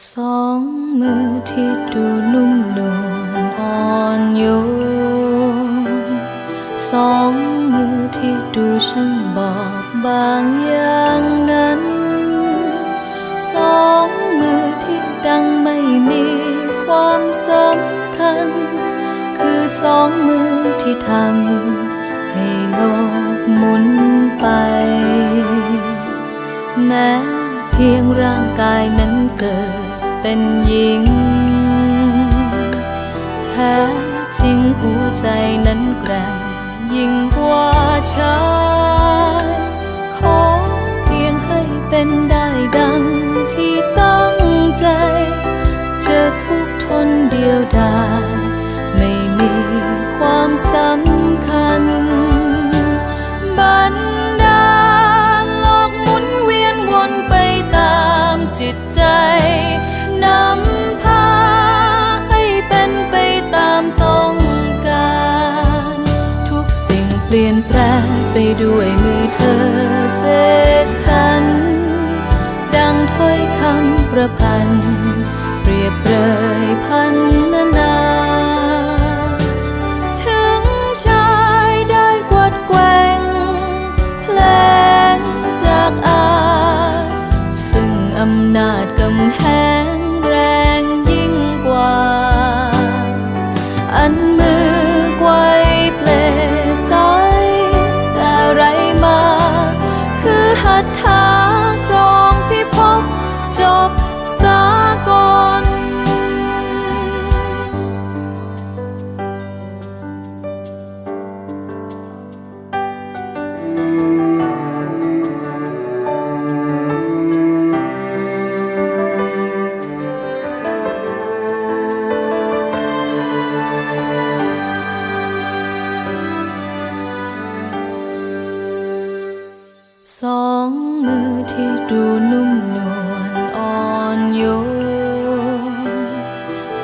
สองมือที่ดูนุ่มนวลอ่อนโยนสองมือที่ดูช่างบอกบางอย่างนั้น สองมือที่ดังไม่มีความสำคัญ คือสองมือที่ทำให้โลกหมุนไป แม้เพียงร่างกายนั้นเกิด เป็นหญิง แท้จริงหัวใจนั้นแกร่งยิ่งกว่าชายขอเพียงให้เป็นได้ดังที่ตั้งใจ จะทุกทนเดียวดายไม่มีความสำ เปลี่ยนแปลงไปด้วยมือเธอเสกสรรดังถ้อยคำประพันธ์ สองมือที่ดูนุ่มนวลอ่อนโยน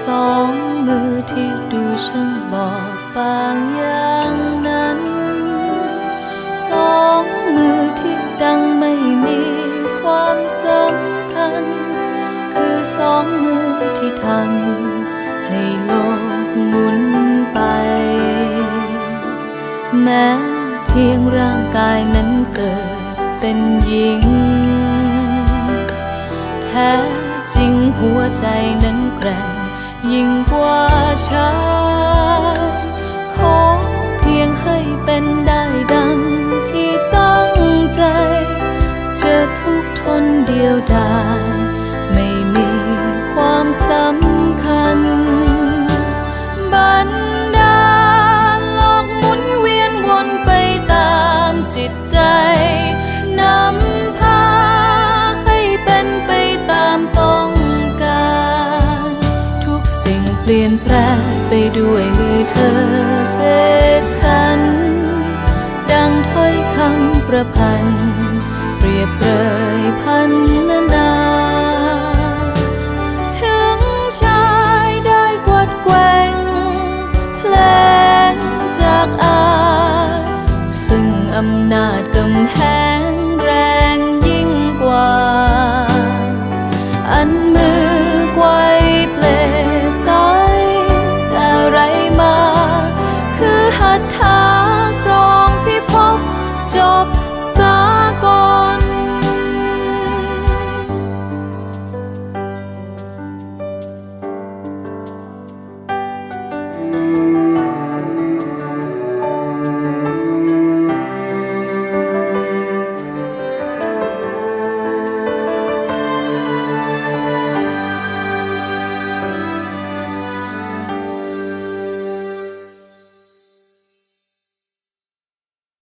สองมือที่ดูช่างบอกบางอย่างนั้น สองมือที่ดังไม่มีความสำคัญ คือสองมือที่ทำให้โลกหมุนไป แม้เพียงร่างกายนั้นเกิด เป็นหญิง แท้จริงหัวใจนั้นแกร่งยิ่งกว่าชายขอเพียงให้เป็นได้ดังที่ตั้งใจ จะทุกทนเดียวดาย ลี่ยนแปลงไปด้วยมือเธอเสกสรรดังถ้อยคำประพันธ์เปรียบเปรยพันนานาถึงชายได้กวดแกว่งเพลงจากอา ซึ่งอำนาจกำแหง